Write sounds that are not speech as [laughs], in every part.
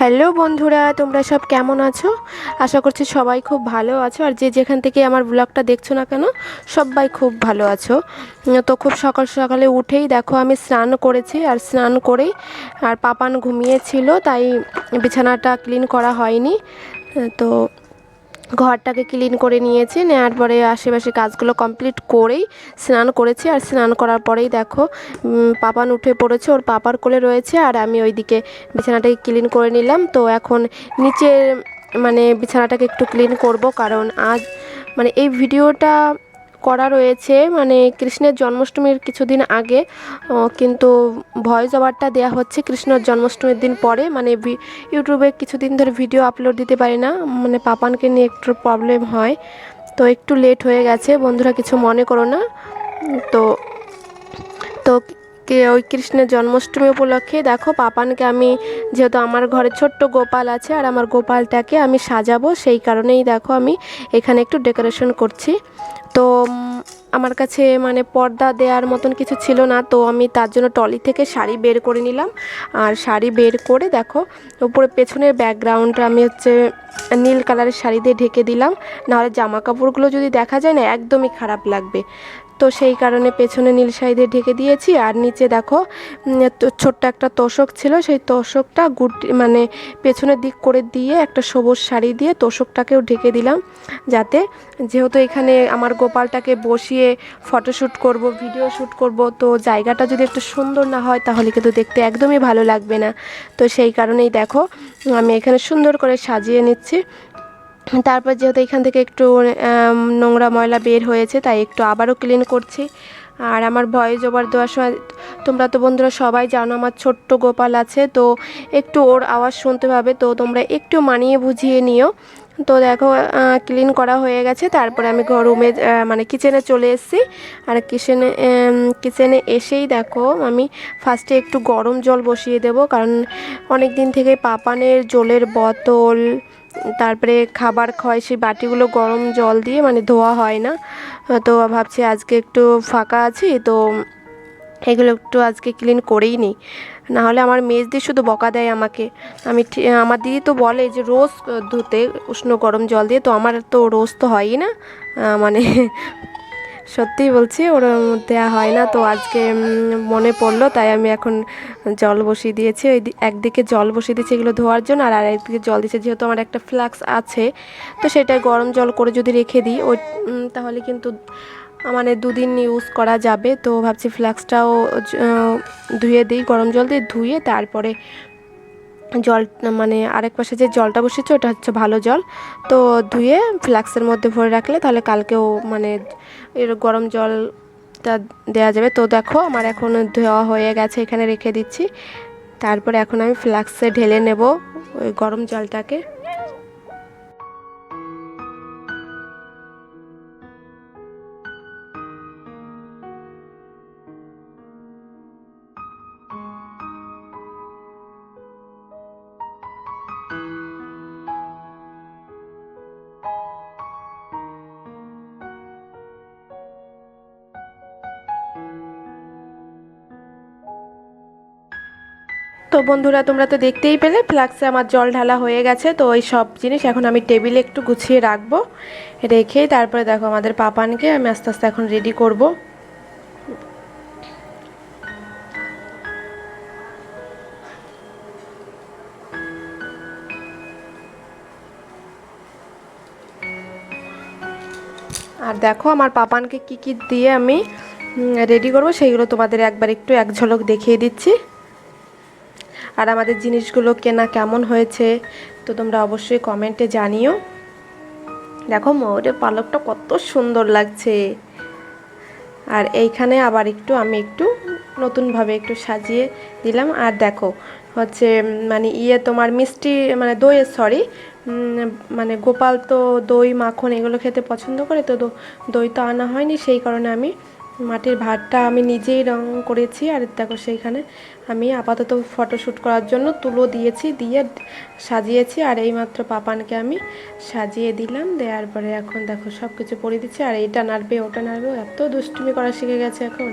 Hello বন্ধুরা, তোমরা সব কেমন আছো? আশা করছি সবাই খুব ভালো আছো। আর যে যেখান থেকে আমার ব্লগটা দেখছ না কেন, সবাই খুব ভালো আছো। তো খুব সকাল সকালে উঠেই দেখো, আমি স্নান করেছি। আর স্নান করেই আর পাপান ঘুমিয়েছিল, তাই বিছানাটা ক্লিন করা হয়নি। তো ঘরটাকে ক্লিন করে নিয়েছি নেওয়ার পরে আশেপাশে কাজগুলো কমপ্লিট করেই স্নান করেছি। আর স্নান করার পরেই দেখো পাপান উঠে পড়েছে, ওর পাপার কোলে রয়েছে, আর আমি ওইদিকে বিছানাটাকে ক্লিন করে নিলাম। তো এখন নিচের মানে বিছানাটাকে একটু ক্লিন করব, কারণ আজ মানে এই ভিডিওটা করা রয়েছে। মানে কৃষ্ণের জন্মাষ্টমীর কিছুদিন আগে কিন্তু ভয়েস ওভারটা দেওয়া হচ্ছে কৃষ্ণর জন্মাষ্টমীর দিন পরে। মানে ইউটিউবে কিছুদিন ধরে ভিডিও আপলোড দিতে পারি না। মানে পাপানকে নিয়ে একটু প্রবলেম হয়। তো একটু লেট হয়ে গেছে। বন্ধুরা কিছু মনে করো না। তো তো ওই কৃষ্ণের জন্মাষ্টমী উপলক্ষে দেখো পাপানকে আমি, যেহেতু আমার ঘরে ছোট্ট গোপাল আছে আর আমার গোপালটাকে আমি সাজাবো, সেই কারণেই দেখো আমি এখানে একটু ডেকোরেশন করছি। তো আমার কাছে মানে পর্দা দেওয়ার মতন কিছু ছিল না, তো আমি তার জন্য টলি থেকে শাড়ি বের করে নিলাম। আর শাড়ি বের করে দেখো, উপরে পেছনের ব্যাকগ্রাউন্ডটা আমি হচ্ছে নীল কালারের শাড়ি দিয়ে ঢেকে দিলাম। নাহলে জামা কাপড়গুলো যদি দেখা যায় না, একদমই খারাপ লাগবে। তো সেই কারণে পেছনে নীল শাড়ি দিয়ে ঢেকে দিয়েছি। আর নিচে দেখো ছোট্ট একটা তোষক ছিল। সেই তোষকটা গুটি মানে পেছনের দিক করে দিয়ে একটা সবুজ শাড়ি দিয়ে তোষকটাকেও ঢেকে দিলাম। যাতে যেহেতু এখানে আমার গোপালটাকে বসিয়ে ফটোশ্যুট করব, ভিডিও শ্যুট করব, তো জায়গাটা যদি একটু সুন্দর না হয়, তাহলে কিন্তু দেখতে একদমই ভালো লাগবে না। তো সেই কারণেই দেখো আমি এখানে সুন্দর করে সাজিয়ে নিচ্ছি। তারপর যেহেতু এখান থেকে একটু নোংরা ময়লা বের হয়েছে, তাই একটু আবারও ক্লিন করছি। আর আমার ভয়েস ওভার দেওয়ার সময়, তোমরা তো বন্ধুরা সবাই জানো আমার ছোট্ট গোপাল আছে, তো একটু ওর আওয়াজ শুনতে পাবে, তো তোমরা একটু মানিয়ে বুঝিয়ে নিও। তো দেখো ক্লিন করা হয়ে গেছে। তারপরে আমি ঘর রুমে মানে কিচেনে চলে এসেছি। আর কিচেনে কিচেনে এসেই দেখো, আমি ফার্স্টে একটু গরম জল বসিয়ে দেবো। কারণ অনেক দিন থেকে পাপানের জলের বোতল, তারপরে খাবার খাওয়াই, সেই বাটিগুলো গরম জল দিয়ে মানে ধোয়া হয় না। তো ভাবছি আজকে একটু ফাঁকা আছি, তো এগুলো একটু আজকে ক্লিন করেই নিই। নাহলে আমার মেজ দিয়ে শুধু বকা দেয় আমাকে। আমি আমার দিদি তো বলে যে রোজ ধুতে, উষ্ণ গরম জল দিয়ে, তো আমার তো রোজ তো হয়ই না। মানে [laughs] সত্যিই বলছি, ওর দেওয়া হয় না। তো আজকে মনে পড়ল, তাই আমি এখন জল বসিয়ে দিয়েছি। ওই একদিকে জল বসিয়ে দিয়েছি এগুলো ধোয়ার জন্য, আর আরেকদিকে জল দিয়েছি, যেহেতু আমার একটা ফ্লাক্স আছে, তো সেটা গরম জল করে যদি রেখে দিই, ওই তাহলে কিন্তু মানে দুদিন ইউজ করা যাবে। তো ভাবছি ফ্লাক্সটাও ধুয়ে দিই, গরম জল দিয়ে ধুয়ে তারপরে জল মানে আরেক পাশে যে জলটা বসেছে ওটা হচ্ছে ভালো জল। তো ধুয়ে ফ্লাক্সের মধ্যে ভরে রাখলে তাহলে কালকেও মানে এর গরম জলটা দেওয়া যাবে। তো দেখো আমার এখন ধোয়া হয়ে গেছে, এখানে রেখে দিচ্ছি। তারপরে এখন আমি ফ্লাক্সে ঢেলে নেব ওই গরম জলটাকে। তো বন্ধুরা, তোমরা তো দেখতেই পেলে, ফ্লাক্সে আমার জল ঢালা হয়ে গেছে, তো ওই সব জিনিস এখন আমি টেবিলে একটু গুছিয়ে রাখব, রেখেই তারপরে দেখো আমাদের পাপানকে আমি আস্তে আস্তে এখন রেডি করব। আর দেখো আমার পাপানকে কি কি দিয়ে আমি রেডি করব, সেইগুলো তোমাদের একবার একটু এক ঝলক দেখিয়ে দিচ্ছি। আর আমাদের জিনিসগুলো কেনা কেমন হয়েছে, তো তোমরা অবশ্যই কমেন্টে জানিও। দেখো, ময়ূরের পালকটা কত সুন্দর লাগছে। আর এইখানে আবার একটু, আমি একটু নতুনভাবে একটু সাজিয়ে দিলাম। আর দেখো, হচ্ছে মানে ইয়ে তোমার মিষ্টি মানে দই সরি মানে গোপাল তো দই, মাখন এগুলো খেতে পছন্দ করে, তো দই তো আনা হয়নি, সেই কারণে আমি মাটির ভাতটা আমি নিজেই রং করেছি আর দেখো সেইখানে আমি আপাতত ফটোশ্যুট করার জন্য তুলো দিয়েছি, দিয়ে সাজিয়েছি আর এই মাত্র পাপানকে আমি সাজিয়ে দিলাম, দেওয়ার পরে এখন দেখো সব কিছু পরিয়ে দিচ্ছি আর এইটা নাড়বে, ওটা নাড়বে এত দুষ্টুমি করা শিখে গেছে এখন।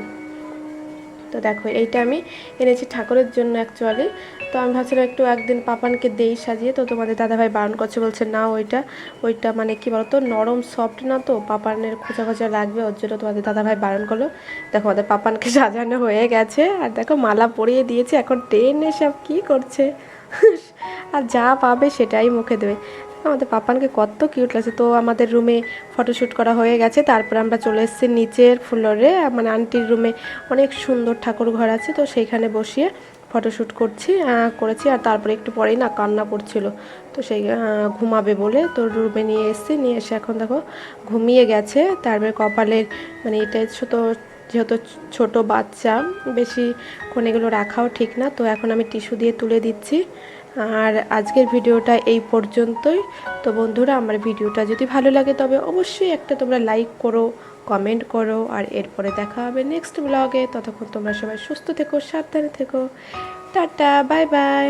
তো দেখো, এইটা আমি এনেছি ঠাকুরের জন্য অ্যাকচুয়ালি তো আমি ভাবছিলাম একটু একদিন পাপানকে দেই সাজিয়ে। তো তোমাদের দাদাভাই বারণ করছে, বলছে না ওইটা ওইটা মানে কি বলতো, নরম সফট না তো? পাপানের খোঁচা খোঁচা লাগবে, ওর জন্য তোমাদের দাদাভাই বারণ করল। দেখো, আমাদের পাপানকে সাজানো হয়ে গেছে। আর দেখো, মালা পরিয়ে দিয়েছে। এখন টেনে সব কী করছে? আর যা পাবে সেটাই মুখে দেবে। আমাদের পাপানকে কত কিউট লাগছে। তো আমাদের রুমে ফটোশ্যুট করা হয়ে গেছে, তারপর আমরা চলে এসেছি নিচের ফ্লোরে মানে আন্টির রুমে অনেক সুন্দর ঠাকুর ঘর আছে, তো সেইখানে বসিয়ে ফটোশ্যুট করছি করেছি, আর তারপরে একটু পরেই না কান্না করছিল তো সেই ঘুমাবে বলে তো রুমে নিয়ে এসেছি, নিয়ে এসে এখন দেখো ঘুমিয়ে গেছে, তারপরে কপালের মানে এটা তো যেহেতু ছোট বাচ্চা বেশি এগুলো রাখাও ঠিক না, তো এখন আমি টিস্যু দিয়ে তুলে দিচ্ছি। আর আজকের ভিডিওটা এই পর্যন্তই। তো বন্ধুরা, আমার ভিডিওটা যদি ভালো লাগে, তবে অবশ্যই একটা তোমরা লাইক করো কমেন্ট করো, আর এরপরে দেখা হবে নেক্সট ব্লগে ততক্ষণ তোমরা সবাই সুস্থ থেকো, সাবধানে থেকো। Tata bye bye